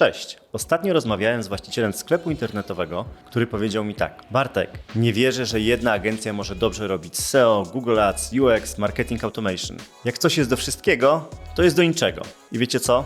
Cześć. Ostatnio rozmawiałem z właścicielem sklepu internetowego, który powiedział mi tak: Bartek, nie wierzę, że jedna agencja może dobrze robić SEO, Google Ads, UX, marketing automation. Jak coś jest do wszystkiego, to jest do niczego. I wiecie co?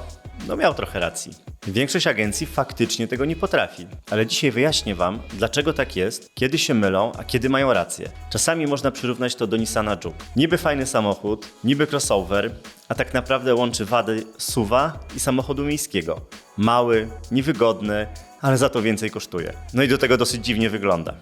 No miał trochę racji. Większość agencji faktycznie tego nie potrafi, ale dzisiaj wyjaśnię Wam, dlaczego tak jest, kiedy się mylą, a kiedy mają rację. Czasami można przyrównać to do Nissana Juke. Niby fajny samochód, niby crossover, a tak naprawdę łączy wady suwa i samochodu miejskiego. Mały, niewygodny, ale za to więcej kosztuje. No i do tego dosyć dziwnie wygląda.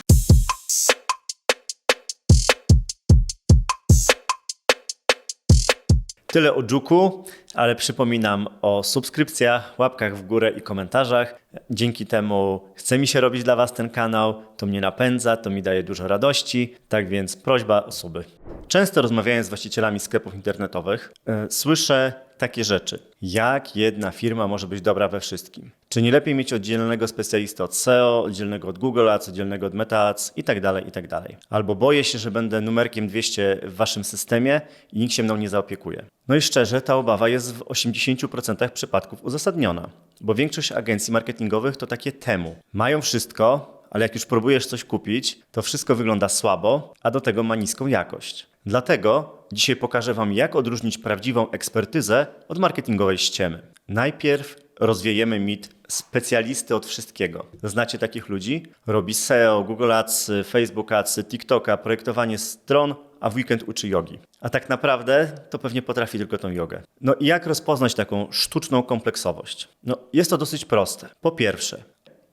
Tyle o Juku, ale przypominam o subskrypcjach, łapkach w górę i komentarzach. Dzięki temu chce mi się robić dla Was ten kanał, to mnie napędza, to mi daje dużo radości, tak więc prośba o suby. Często rozmawiając z właścicielami sklepów internetowych, yy, słyszę takie rzeczy. Jak jedna firma może być dobra we wszystkim? Czy nie lepiej mieć oddzielnego specjalistę od SEO, oddzielnego od Google Ads, oddzielnego od Meta Ads i tak dalej, i tak dalej. Albo boję się, że będę numerkiem 200 w waszym systemie i nikt się mną nie zaopiekuje. No i szczerze, ta obawa jest w 80% przypadków uzasadniona, bo większość agencji marketingowych to takie temu. Mają wszystko, ale jak już próbujesz coś kupić, to wszystko wygląda słabo, a do tego ma niską jakość. Dlatego dzisiaj pokażę Wam, jak odróżnić prawdziwą ekspertyzę od marketingowej ściemy. Najpierw rozwiejemy mit specjalisty od wszystkiego. Znacie takich ludzi? Robi SEO, Google Ads, Facebook Ads, TikToka, projektowanie stron, a w weekend uczy jogi. A tak naprawdę to pewnie potrafi tylko tą jogę. No i jak rozpoznać taką sztuczną kompleksowość? No jest to dosyć proste. Po pierwsze,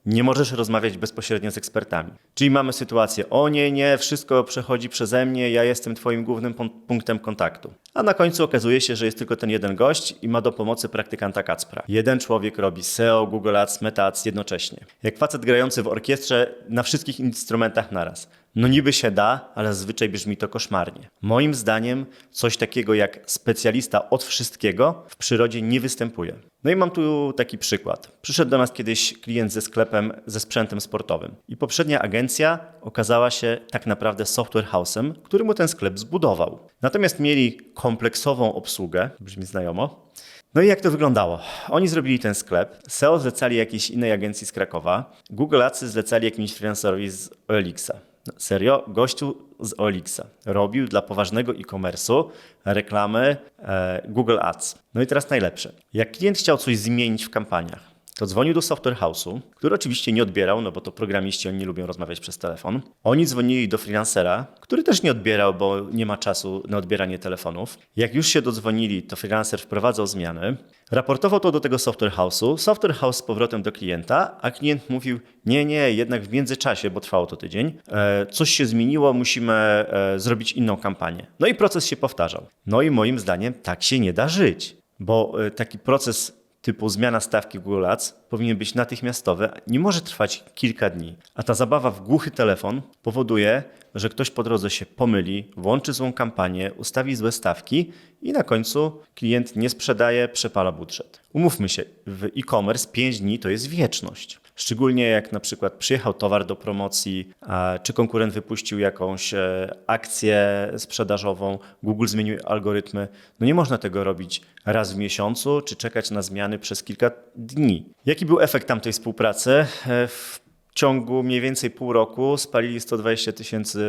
nie możesz rozmawiać bezpośrednio z ekspertami. Czyli mamy sytuację, o nie, nie, wszystko przechodzi przeze mnie, ja jestem twoim głównym punktem kontaktu. A na końcu okazuje się, że jest tylko ten jeden gość i ma do pomocy praktykanta Kacpra. Jeden człowiek robi SEO, Google Ads, Meta Ads jednocześnie. Jak facet grający w orkiestrze na wszystkich instrumentach naraz. No niby się da, ale zazwyczaj brzmi to koszmarnie. Moim zdaniem coś takiego jak specjalista od wszystkiego w przyrodzie nie występuje. No i mam tu taki przykład. Przyszedł do nas kiedyś klient ze sklepem ze sprzętem sportowym i poprzednia agencja okazała się tak naprawdę software house'em, który mu ten sklep zbudował. Natomiast mieli kompleksową obsługę, brzmi znajomo, no i jak to wyglądało? Oni zrobili ten sklep, SEO zlecali jakiejś innej agencji z Krakowa, Google Adsy zlecali jakimś freelancerowi z OLX-a. No, serio, gościu z Olixa robił dla poważnego e-commerce'u reklamy e, Google Ads. No i teraz najlepsze. Jak klient chciał coś zmienić w kampaniach, to dzwonił do software house'u, który oczywiście nie odbierał, no bo to programiści, oni nie lubią rozmawiać przez telefon. Oni dzwonili do freelancera, który też nie odbierał, bo nie ma czasu na odbieranie telefonów. Jak już się dodzwonili, to freelancer wprowadzał zmiany, raportował to do tego software house'u, software house z powrotem do klienta, a klient mówił, nie, nie, jednak w międzyczasie, bo trwało to tydzień, e, coś się zmieniło, musimy e, zrobić inną kampanię. No i proces się powtarzał. No i moim zdaniem tak się nie da żyć, bo e, taki proces typu zmiana stawki Google Ads powinien być natychmiastowy, nie może trwać kilka dni. A ta zabawa w głuchy telefon powoduje, że ktoś po drodze się pomyli, włączy złą kampanię, ustawi złe stawki i na końcu klient nie sprzedaje, przepala budżet. Umówmy się, w e-commerce 5 dni to jest wieczność. Szczególnie jak na przykład przyjechał towar do promocji, czy konkurent wypuścił jakąś e, akcję sprzedażową, Google zmienił algorytmy. No nie można tego robić raz w miesiącu, czy czekać na zmiany przez kilka dni. Jaki był efekt tamtej współpracy? E, w ciągu mniej więcej pół roku spalili 120 tysięcy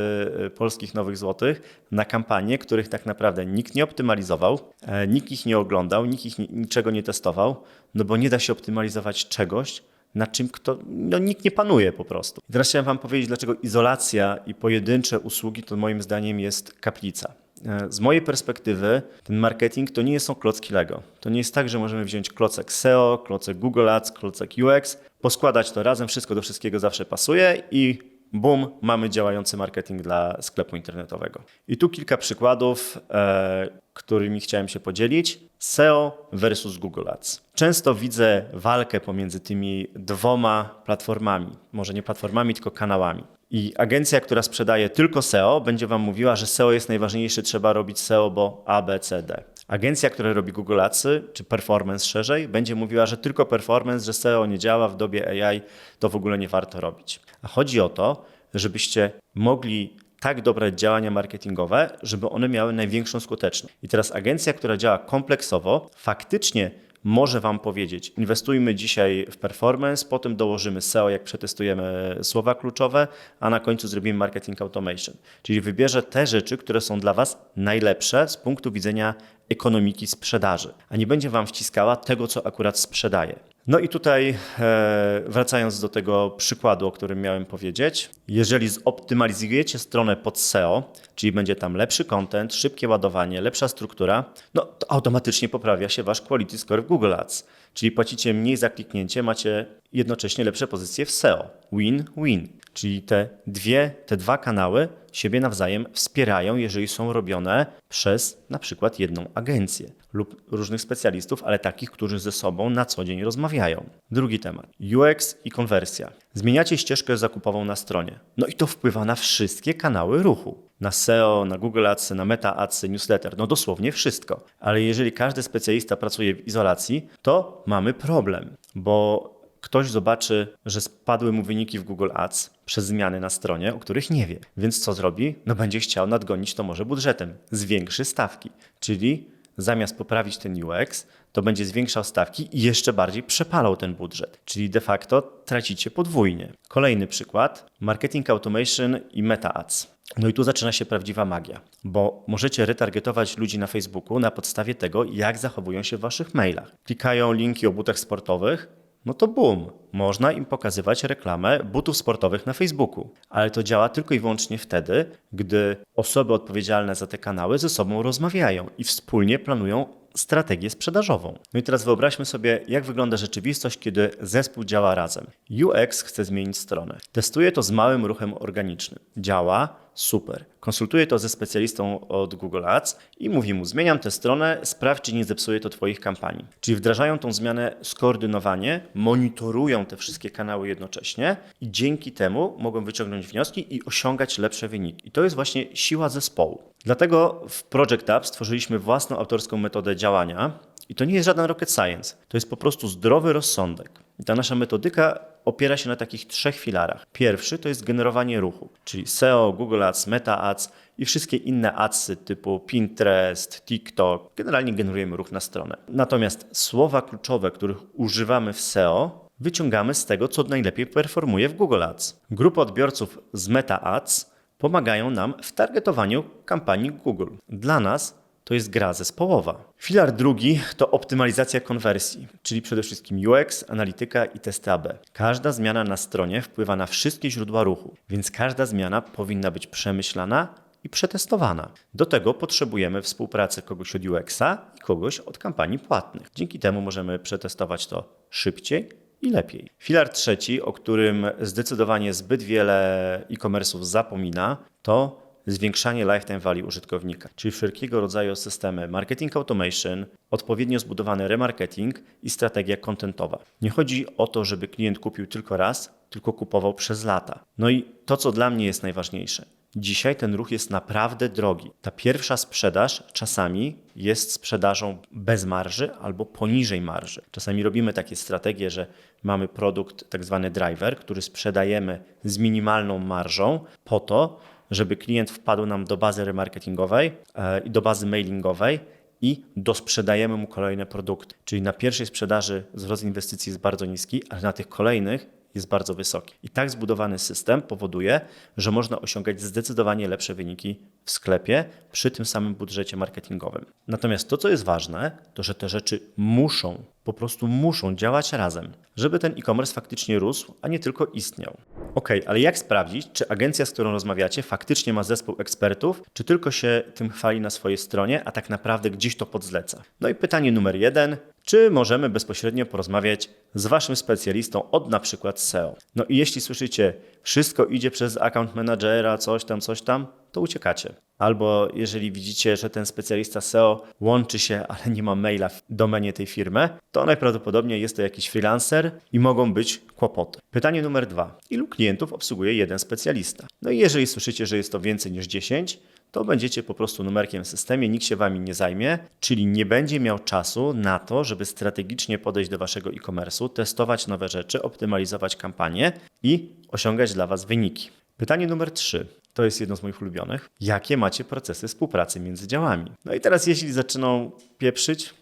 e, polskich nowych złotych na kampanie, których tak naprawdę nikt nie optymalizował, nikt ich nie oglądał, nikt ich niczego nie testował, no bo nie da się optymalizować czegoś, nad czym kto, no, nikt nie panuje po prostu. I teraz chciałem Wam powiedzieć, dlaczego izolacja i pojedyncze usługi to moim zdaniem jest kaplica. E, z mojej perspektywy ten marketing to nie są klocki Lego. To nie jest tak, że możemy wziąć klocek SEO, klocek Google Ads, klocek UX, poskładać to razem, wszystko do wszystkiego zawsze pasuje i Bum, mamy działający marketing dla sklepu internetowego. I tu kilka przykładów, e, którymi chciałem się podzielić. SEO versus Google Ads. Często widzę walkę pomiędzy tymi dwoma platformami, może nie platformami, tylko kanałami. I agencja, która sprzedaje tylko SEO, będzie Wam mówiła, że SEO jest najważniejsze, trzeba robić SEO, bo A, B, C, D. Agencja, która robi Google Adsy, czy performance szerzej, będzie mówiła, że tylko performance, że SEO nie działa w dobie AI, to w ogóle nie warto robić. A chodzi o to, żebyście mogli tak dobrać działania marketingowe, żeby one miały największą skuteczność. I teraz agencja, która działa kompleksowo, faktycznie może Wam powiedzieć, inwestujmy dzisiaj w performance, potem dołożymy SEO, jak przetestujemy słowa kluczowe, a na końcu zrobimy marketing automation. Czyli wybierze te rzeczy, które są dla Was najlepsze z punktu widzenia ekonomiki sprzedaży, a nie będzie Wam wciskała tego, co akurat sprzedaje. No i tutaj e, wracając do tego przykładu, o którym miałem powiedzieć, jeżeli zoptymalizujecie stronę pod SEO, czyli będzie tam lepszy content, szybkie ładowanie, lepsza struktura, no to automatycznie poprawia się wasz quality score w Google Ads. Czyli płacicie mniej za kliknięcie, macie jednocześnie lepsze pozycje w SEO. Win-win. Czyli te dwie, te dwa kanały siebie nawzajem wspierają, jeżeli są robione przez na przykład jedną agencję lub różnych specjalistów, ale takich, którzy ze sobą na co dzień rozmawiają. Drugi temat. UX i konwersja. Zmieniacie ścieżkę zakupową na stronie. No i to wpływa na wszystkie kanały ruchu. Na SEO, na Google Ads, na Meta Ads, newsletter, no dosłownie wszystko. Ale jeżeli każdy specjalista pracuje w izolacji, to mamy problem, bo ktoś zobaczy, że spadły mu wyniki w Google Ads przez zmiany na stronie, o których nie wie. Więc co zrobi? No będzie chciał nadgonić to może budżetem, zwiększy stawki. Czyli zamiast poprawić ten UX, to będzie zwiększał stawki i jeszcze bardziej przepalał ten budżet. Czyli de facto tracicie podwójnie. Kolejny przykład: marketing automation i meta ads. No i tu zaczyna się prawdziwa magia, bo możecie retargetować ludzi na Facebooku na podstawie tego, jak zachowują się w waszych mailach. Klikają linki o butach sportowych, no to boom, można im pokazywać reklamę butów sportowych na Facebooku. Ale to działa tylko i wyłącznie wtedy, gdy osoby odpowiedzialne za te kanały ze sobą rozmawiają i wspólnie planują strategię sprzedażową. No i teraz wyobraźmy sobie, jak wygląda rzeczywistość, kiedy zespół działa razem. UX chce zmienić stronę. Testuje to z małym ruchem organicznym. Działa, super. Konsultuję to ze specjalistą od Google Ads i mówi mu: Zmieniam tę stronę, sprawdź, czy nie zepsuje to Twoich kampanii. Czyli wdrażają tą zmianę skoordynowanie, monitorują te wszystkie kanały jednocześnie i dzięki temu mogą wyciągnąć wnioski i osiągać lepsze wyniki. I to jest właśnie siła zespołu. Dlatego w Project App stworzyliśmy własną autorską metodę działania. I to nie jest żaden rocket science, to jest po prostu zdrowy rozsądek. I ta nasza metodyka opiera się na takich trzech filarach. Pierwszy to jest generowanie ruchu, czyli SEO, Google Ads, Meta Ads i wszystkie inne adsy typu Pinterest, TikTok. Generalnie generujemy ruch na stronę. Natomiast słowa kluczowe, których używamy w SEO, wyciągamy z tego, co najlepiej performuje w Google Ads. Grupa odbiorców z Meta Ads pomagają nam w targetowaniu kampanii Google. Dla nas to jest gra zespołowa. Filar drugi to optymalizacja konwersji, czyli przede wszystkim UX, analityka i testy AB. Każda zmiana na stronie wpływa na wszystkie źródła ruchu, więc każda zmiana powinna być przemyślana i przetestowana. Do tego potrzebujemy współpracy kogoś od UX-a i kogoś od kampanii płatnych. Dzięki temu możemy przetestować to szybciej i lepiej. Filar trzeci, o którym zdecydowanie zbyt wiele e-commerce'ów zapomina, to zwiększanie lifetime value użytkownika, czyli wszelkiego rodzaju systemy marketing automation, odpowiednio zbudowany remarketing i strategia kontentowa. Nie chodzi o to, żeby klient kupił tylko raz, tylko kupował przez lata. No i to, co dla mnie jest najważniejsze. Dzisiaj ten ruch jest naprawdę drogi. Ta pierwsza sprzedaż czasami jest sprzedażą bez marży albo poniżej marży. Czasami robimy takie strategie, że mamy produkt, tak zwany driver, który sprzedajemy z minimalną marżą po to, żeby klient wpadł nam do bazy remarketingowej e, i do bazy mailingowej i dosprzedajemy mu kolejne produkty. Czyli na pierwszej sprzedaży wzrost inwestycji jest bardzo niski, ale na tych kolejnych jest bardzo wysoki. I tak zbudowany system powoduje, że można osiągać zdecydowanie lepsze wyniki w sklepie przy tym samym budżecie marketingowym. Natomiast to, co jest ważne, to że te rzeczy muszą, po prostu muszą działać razem, żeby ten e-commerce faktycznie rósł, a nie tylko istniał. Ok, ale jak sprawdzić, czy agencja, z którą rozmawiacie, faktycznie ma zespół ekspertów, czy tylko się tym chwali na swojej stronie, a tak naprawdę gdzieś to podzleca? No i pytanie numer jeden: czy możemy bezpośrednio porozmawiać z waszym specjalistą od na przykład SEO? No i jeśli słyszycie, wszystko idzie przez account managera, coś tam, coś tam, to uciekacie. Albo jeżeli widzicie, że ten specjalista SEO łączy się, ale nie ma maila w domenie tej firmy, to najprawdopodobniej jest to jakiś freelancer i mogą być kłopoty. Pytanie numer dwa. Ilu klientów obsługuje jeden specjalista? No i jeżeli słyszycie, że jest to więcej niż 10, to będziecie po prostu numerkiem w systemie, nikt się wami nie zajmie, czyli nie będzie miał czasu na to, żeby strategicznie podejść do waszego e-commerce'u, testować nowe rzeczy, optymalizować kampanię i osiągać dla was wyniki. Pytanie numer 3. To jest jedno z moich ulubionych. Jakie macie procesy współpracy między działami? No i teraz, jeśli zaczyną pieprzyć,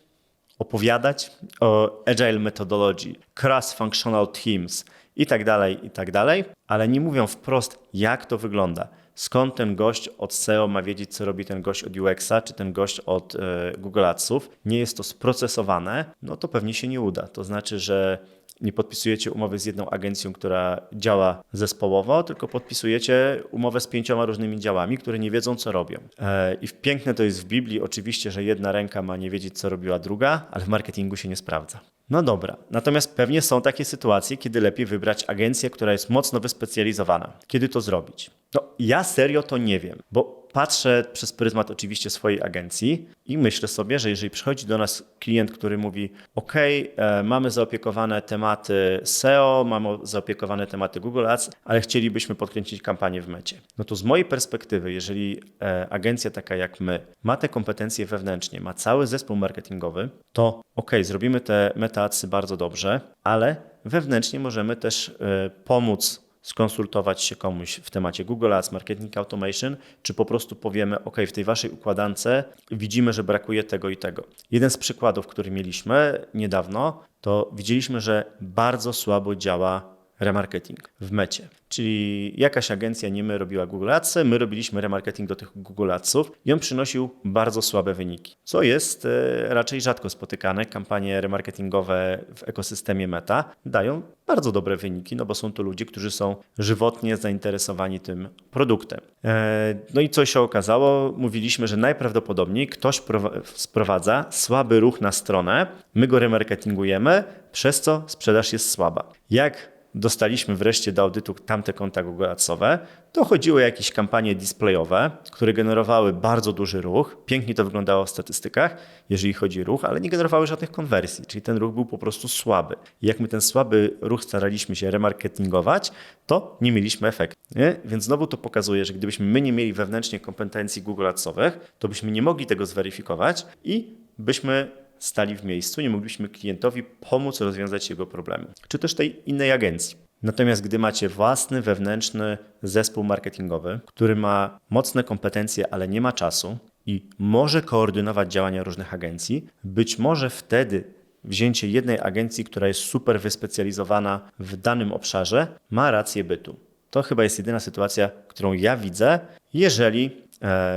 opowiadać o agile methodology, cross-functional teams i tak dalej, i tak dalej, ale nie mówią wprost, jak to wygląda. Skąd ten gość od SEO ma wiedzieć, co robi ten gość od UX-a, czy ten gość od e, Google Adsów. Nie jest to sprocesowane, no to pewnie się nie uda. To znaczy, że nie podpisujecie umowy z jedną agencją, która działa zespołowo, tylko podpisujecie umowę z pięcioma różnymi działami, które nie wiedzą, co robią. E, I piękne to jest w Biblii, oczywiście, że jedna ręka ma nie wiedzieć, co robiła druga, ale w marketingu się nie sprawdza. No dobra, natomiast pewnie są takie sytuacje, kiedy lepiej wybrać agencję, która jest mocno wyspecjalizowana. Kiedy to zrobić? No, ja serio to nie wiem, bo patrzę przez pryzmat oczywiście swojej agencji i myślę sobie, że jeżeli przychodzi do nas klient, który mówi: OK, e, mamy zaopiekowane tematy SEO, mamy zaopiekowane tematy Google Ads, ale chcielibyśmy podkręcić kampanię w mecie. No to z mojej perspektywy, jeżeli e, agencja taka jak my ma te kompetencje wewnętrznie, ma cały zespół marketingowy, to OK, zrobimy te meta adsy bardzo dobrze, ale wewnętrznie możemy też e, pomóc skonsultować się komuś w temacie Google Ads, Marketing Automation, czy po prostu powiemy, OK, w tej waszej układance widzimy, że brakuje tego i tego. Jeden z przykładów, który mieliśmy niedawno, to widzieliśmy, że bardzo słabo działa remarketing w mecie. Czyli jakaś agencja, nie my, robiła Google Adsy, my robiliśmy remarketing do tych Google Adsów i on przynosił bardzo słabe wyniki, co jest e, raczej rzadko spotykane. Kampanie remarketingowe w ekosystemie Meta dają bardzo dobre wyniki, no bo są to ludzie, którzy są żywotnie zainteresowani tym produktem. E, no i co się okazało? Mówiliśmy, że najprawdopodobniej ktoś sprowadza słaby ruch na stronę, my go remarketingujemy, przez co sprzedaż jest słaba. Jak dostaliśmy wreszcie do audytu tamte konta Google Adsowe, to chodziło o jakieś kampanie displayowe, które generowały bardzo duży ruch. Pięknie to wyglądało w statystykach, jeżeli chodzi o ruch, ale nie generowały żadnych konwersji, czyli ten ruch był po prostu słaby. I jak my ten słaby ruch staraliśmy się remarketingować, to nie mieliśmy efektu. Nie? Więc znowu to pokazuje, że gdybyśmy my nie mieli wewnętrznie kompetencji Google Adsowych, to byśmy nie mogli tego zweryfikować i byśmy stali w miejscu, nie mogliśmy klientowi pomóc rozwiązać jego problemy, czy też tej innej agencji. Natomiast gdy macie własny wewnętrzny zespół marketingowy, który ma mocne kompetencje, ale nie ma czasu i może koordynować działania różnych agencji, być może wtedy wzięcie jednej agencji, która jest super wyspecjalizowana w danym obszarze, ma rację bytu. To chyba jest jedyna sytuacja, którą ja widzę, jeżeli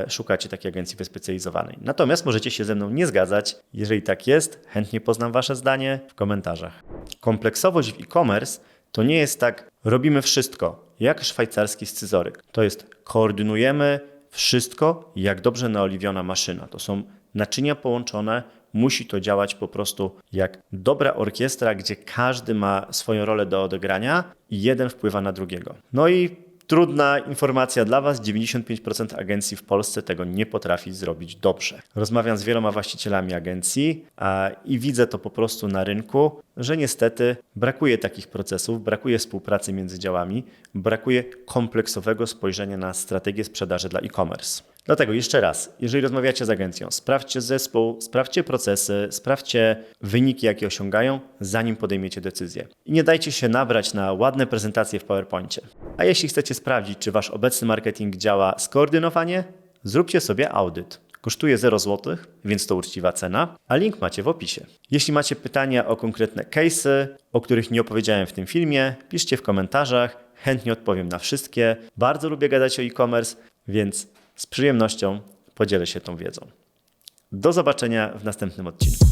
szukacie takiej agencji wyspecjalizowanej. Natomiast możecie się ze mną nie zgadzać. Jeżeli tak jest, chętnie poznam Wasze zdanie w komentarzach. Kompleksowość w e-commerce to nie jest tak, robimy wszystko, jak szwajcarski scyzoryk. To jest koordynujemy wszystko jak dobrze naoliwiona maszyna. To są naczynia połączone, musi to działać po prostu jak dobra orkiestra, gdzie każdy ma swoją rolę do odegrania i jeden wpływa na drugiego. No i Trudna informacja dla Was: 95% agencji w Polsce tego nie potrafi zrobić dobrze. Rozmawiam z wieloma właścicielami agencji a, i widzę to po prostu na rynku, że niestety brakuje takich procesów, brakuje współpracy między działami, brakuje kompleksowego spojrzenia na strategię sprzedaży dla e-commerce. Dlatego jeszcze raz, jeżeli rozmawiacie z agencją, sprawdźcie zespół, sprawdźcie procesy, sprawdźcie wyniki, jakie osiągają, zanim podejmiecie decyzję. I nie dajcie się nabrać na ładne prezentacje w PowerPoincie. A jeśli chcecie sprawdzić, czy wasz obecny marketing działa skoordynowanie, zróbcie sobie audyt. Kosztuje 0 zł, więc to uczciwa cena, a link macie w opisie. Jeśli macie pytania o konkretne case'y, o których nie opowiedziałem w tym filmie, piszcie w komentarzach, chętnie odpowiem na wszystkie. Bardzo lubię gadać o e-commerce, więc z przyjemnością podzielę się tą wiedzą. Do zobaczenia w następnym odcinku.